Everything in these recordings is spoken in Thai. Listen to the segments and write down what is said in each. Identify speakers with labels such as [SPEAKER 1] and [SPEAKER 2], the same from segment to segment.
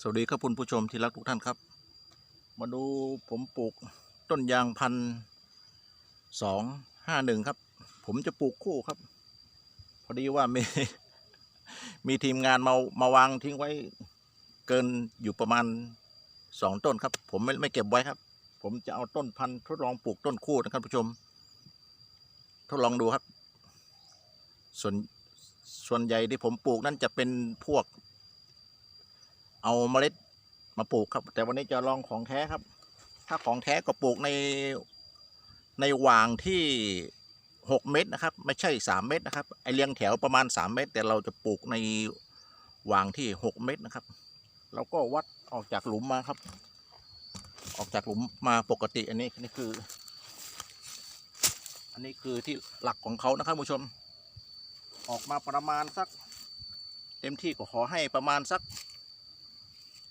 [SPEAKER 1] สวัสดีครับคุณผู้ชมที่รักทุกท่านครับ มาดูผมปลูกต้นยางพันสองห้าหนึ่งครับ ผมจะปลูกคู่ครับ พอดีว่ามีมีทีมงานมามาวางทิ้งไว้เกินอยู่ประมาณสองต้นครับ ผมไม่ไม่เก็บไว้ครับ ผมจะเอาต้นพันธุ์ทดลองปลูกต้นคู่นะครับผู้ชม ทดลองดูครับ ส่วนส่วนใหญ่ที่ผมปลูกนั่นจะเป็นพวก เอาเมล็ดมาปลูกครับ แต่วันนี้จะลองของแท้ครับ ถ้าของแท้ก็ปลูกในในหว่างที่หกเมตรนะครับ ไม่ใช่สามเมตรนะครับไอเรียงแถวประมาณสามเมตร แต่เราจะปลูกในหว่างที่หกเมตรนะครับเราก็วัดออกจากหลุมมาครับ ออกจากหลุมมาปกติอันนี้นี่คือ อันนี้คือที่หลักของเขานะครับผู้ชม ออกมาประมาณสัก เต็มที่ก็ขอให้ประมาณสัก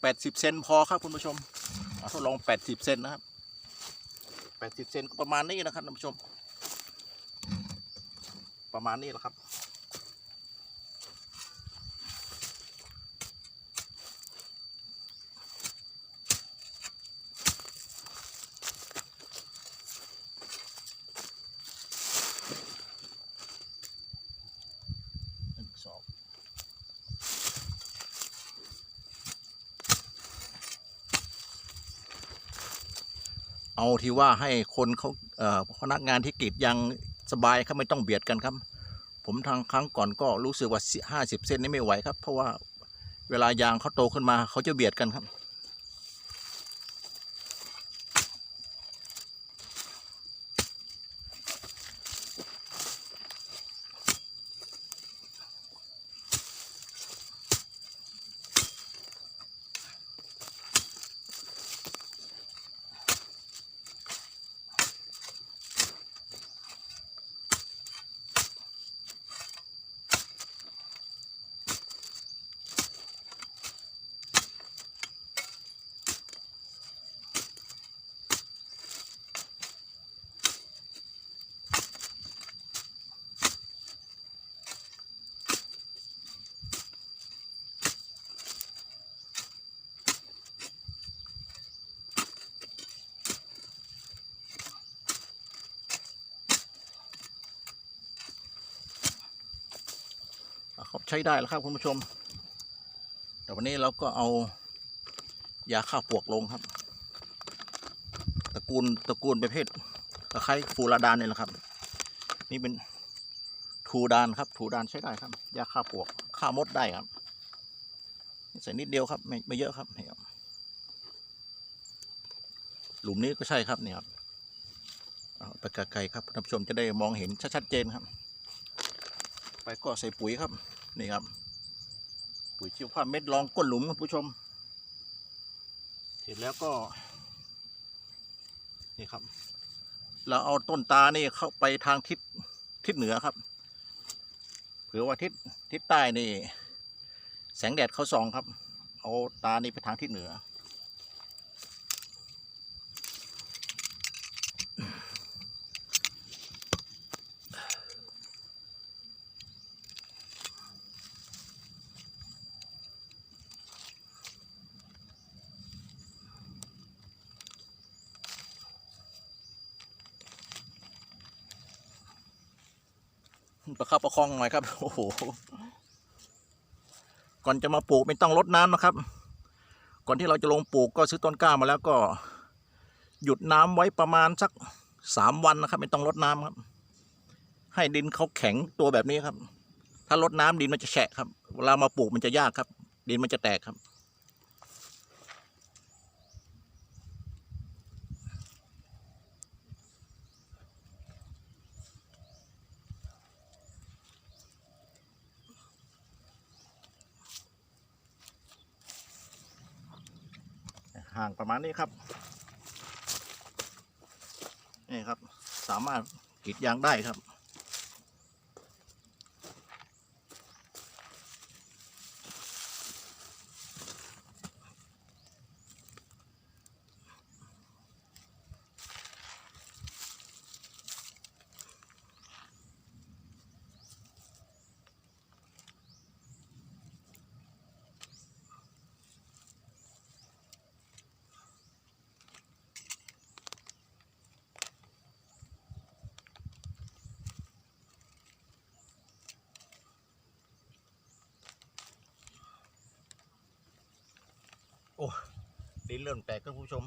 [SPEAKER 1] 80เซนพอครับคุณผู้ชมทดลอง 80เซนนะครับ 80เซนก็ประมาณนี้นะครับท่านผู้ชม ประมาณนี้แหละครับ เอาที่ว่าให้คนเขาพนักงานที่กรีดยางสบายครับไม่ต้องเบียดกันครับ ผมทางครั้งก่อนก็รู้สึกว่าห้าสิบเซนนี้ไม่ไหวครับ เพราะว่าเวลายางเขาโตขึ้นมาเขาจะเบียดกันครับ เขาใช้ได้แล้วครับคุณผู้ชมแต่วันนี้เราก็เอายาฆ่าปวกลงครับ ตระกูลตระกูลประเภทตะไคร้ฟูราดานเนี่ยแหละครับ นี่เป็นทูดานครับ ทูดานใช้ได้ครับ ยาฆ่าปวกฆ่ามดได้ครับใส่นิดเดียวครับ ไม่ไม่เยอะครับนี่ครับหลุมนี้ก็ใช่ครับเนี่ยครับเอาไปไกลๆครับท่านผู้ชมจะได้มองเห็นชัดๆเจนครับ ไปก็ใส่ปุ๋ยครับ นี่ครับ ปุ๋ยชีวภาพเม็ดรองก้นหลุมคุณผู้ชม เสร็จแล้วก็ นี่ครับ เราเอาต้นตานี่เข้าไปทางทิศทิศเหนือครับเผื่อว่าทิศทิศใต้นี่ แสงแดดเขาส่องครับ เอาตานี่ไปทางทิศเหนือ ประคับประคองหน่อยครับ โอ้โห ก่อนจะมาปลูกไม่ต้องรดน้ำนะครับ ก่อนที่เราจะลงปลูกก็ซื้อต้นกล้ามาแล้วก็ หยุดน้ำไว้ประมาณสักสามวันนะครับ ไม่ต้องรดน้ำครับ ให้ดินเขาแข็งตัวแบบนี้ครับ ถ้ารดน้ำดินมันจะแฉะครับ เวลามาปลูกมันจะยากครับ ดินมันจะแตกครับ ห่างประมาณนี้ครับ นี่ครับ สามารถกรีดยางได้ครับ ดินเริ่มแตกครับผู้ชม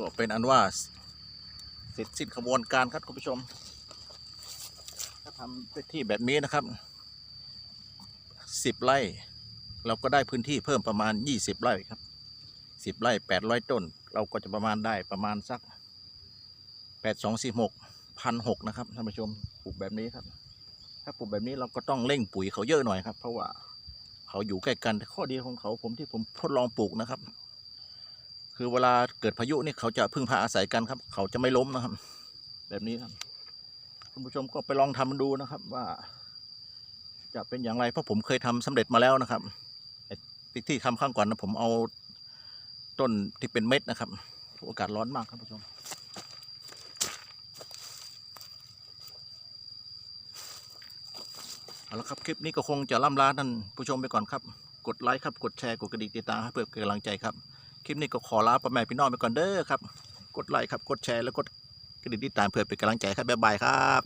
[SPEAKER 1] ก็เป็นอันว่าเสร็จสิ้นขบวนการครับคุณผู้ชม ถ้าทำพื้นที่แบบนี้นะครับสิบไร่ เราก็ได้พื้นที่เพิ่มประมาณยี่สิบไร่ครับสิบไร่แปดร้อยต้น เราก็จะประมาณได้ประมาณสักแปดสองสี่หกพันหกนะครับท่านผู้ชมปลูกแบบนี้ครับ ถ้าปลูกแบบนี้เราก็ต้องเร่งปุ๋ยเขาเยอะหน่อยครับ เพราะว่าเขาอยู่ใกล้กันข้อดีของเขาผมที่ผมทดลองปลูกนะครับ คือเวลาเกิดพายุนี่เขาจะพึ่งพาอาศัยกันครับ เขาจะไม่ล้มนะครับ แบบนี้ครับคุณผู้ชมก็ไปลองทำดูนะครับว่า จะเป็นอย่างไรเพราะผมเคยทำสำเร็จมาแล้วนะครับที่ที่ทำข้างก่อนนะผมเอาต้นที่เป็นเม็ดนะครับอากาศร้อนมากครับผู้ชมเอาละครับ คลิปนี้ก็คงจะล่ำลาท่านผู้ชมไปก่อนครับ กดไลค์ครับ กดแชร์ กดกระดิ่งติดตามเพื่อเป็นกำลังใจครับ คลิปนี้ก็ขอลาพ่อแม่พี่น้องไปก่อนเด้อครับ กดไลค์ครับกดแชร์แล้วกดกระดิ่งติดตามเพื่อเป็นกำลังใจครับบ๊ายบายครับ